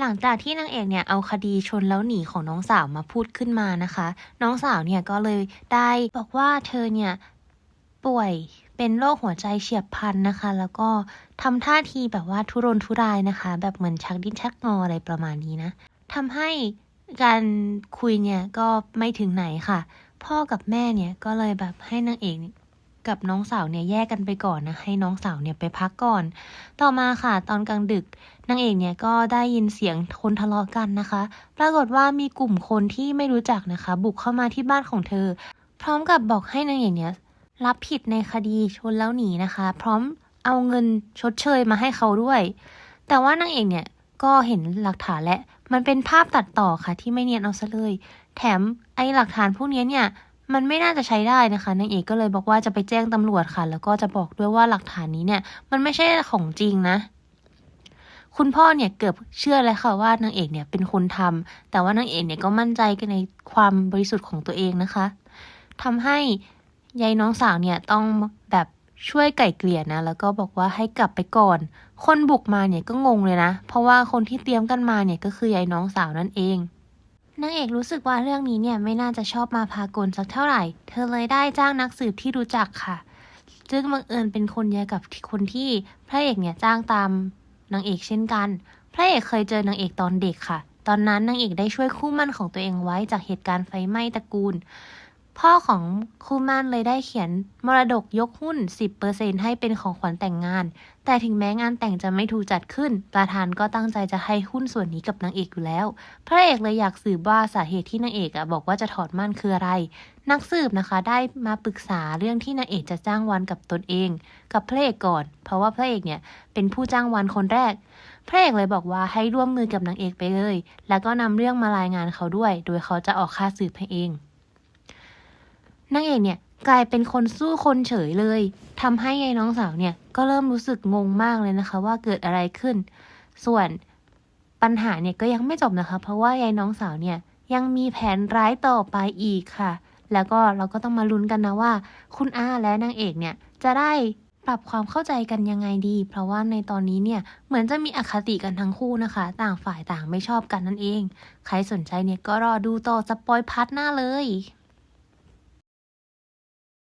หลังจากที่นางเอกเนี่ยเอาคดีชนแล้วหนีของน้องสาวมาพูดขึ้นมานะคะ น้องสาวเนี่ยก็เลยได้บอกว่าเธอเนี่ยป่วยเป็นโรคหัวใจเฉียบพลันนะคะ แล้วก็ทำท่าทีแบบว่าทุรนทุรายนะคะ แบบเหมือนชักดิ้นชักงออะไรประมาณนี้นะทำให้การคุยเนี่ยก็ไม่ถึงไหนค่ะ พ่อกับแม่เนี่ยก็เลยแบบให้นางเอก กับน้องสาวเนี่ยแยกกันไปก่อนนะ ให้น้องสาวเนี่ยไปพักก่อน ต่อมาค่ะตอนกลางดึกนางเอกเนี่ยก็ได้ยินเสียงคนทะเลาะกันนะคะ ปรากฏว่ามีกลุ่มคนที่ไม่รู้จักนะคะ บุกเข้ามาที่บ้านของเธอ พร้อมกับบอกให้นางเอกเนี่ยรับผิดในคดีชนแล้วหนีนะคะ พร้อมเอาเงินชดเชยมาให้เขาด้วย แต่ว่านางเอกเนี่ยก็เห็นหลักฐานและ มันเป็นภาพตัดต่อค่ะที่ไม่เนียนเอาซะเลย แถมไอ้หลักฐานพวกนี้เนี่ย มันไม่น่าจะใช้ได้นะคะนางเอกก็เลยบอกว่าจะไปแจ้งตำรวจค่ะ แล้วก็จะบอกด้วยว่าหลักฐานนี้เนี่ย มันไม่ใช่ของจริงนะ คุณพ่อเนี่ยเกือบเชื่อเลยค่ะว่านางเอกเนี่ยเป็นคนทำแต่ว่านางเอกเนี่ยก็มั่นใจกันในความบริสุทธิ์ของตัวเองนะคะทำให้ยายน้องสาวเนี่ยต้องแบบช่วยไก่เกลี่ยนะ แล้วก็บอกว่าให้กลับไปก่อน คนบุกมาเนี่ยก็งงเลยนะ เพราะว่าคนที่เตรียมกันมาเนี่ยก็คือยายน้องสาวนั่นเอง นางเอกรู้สึกว่าเรื่องนี้เนี่ยไม่น่าจะชอบมาพากลสักเท่าไหร่ เธอเลยได้จ้างนักสืบที่รู้จักค่ะ ซึ่งบังเอิญเป็นคนเดียวกับคนที่พระเอกเนี่ยจ้างตามนางเอกเช่นกัน พระเอกเคยเจอนางเอกตอนเด็กค่ะ ตอนนั้นนางเอกได้ช่วยคู่มั่นของตัวเองไว้จากเหตุการณ์ไฟไหม้ตระกูล พ่อของคู่มั่นเลยได้เขียนมรดกยกหุ้น 10%ให้เป็นของขวัญแต่งงาน แต่ถึงแม้งานแต่งจะไม่ถูกจัดขึ้น ประธานก็ตั้งใจจะให้หุ้นส่วนนี้กับนางเอกอยู่แล้ว พระเอกเลยอยากสืบว่าสาเหตุที่นางเอกอะบอกว่าจะถอดมั่นคืออะไร นักสืบนะคะได้มาปรึกษาเรื่องที่นางเอกจะจ้างวันกับตนเอง กับพระเอกก่อน เพราะว่าพระเอกเนี่ยเป็นผู้จ้างวันคนแรก พระเอกเลยบอกว่าให้ร่วมมือกับนางเอกไปเลย แล้วก็นำเรื่องมารายงานเขาด้วย โดยเขาจะออกค่าสืบให้เอง นางเอกเนี่ยกลายเป็นคนสู้คนเฉยเลยทำให้ยายน้องสาวเนี่ยก็เริ่มรู้สึกงงมากเลยนะคะ ว่าเกิดอะไรขึ้น ส่วนปัญหาเนี่ยก็ยังไม่จบนะคะ เพราะว่ายายน้องสาวเนี่ยยังมีแผนร้ายต่อไปอีกค่ะ แล้วก็เราก็ต้องมาลุ้นกันนะว่า คุณอาและนางเอกเนี่ยจะได้ปรับความเข้าใจกันยังไงดี เพราะว่าในตอนนี้เนี่ยเหมือนจะมีอคติกันทั้งคู่นะคะ ต่างฝ่ายต่างไม่ชอบกันนั่นเอง ใครสนใจเนี่ยก็รอดูต่อสปอยพาร์ทหน้าเลย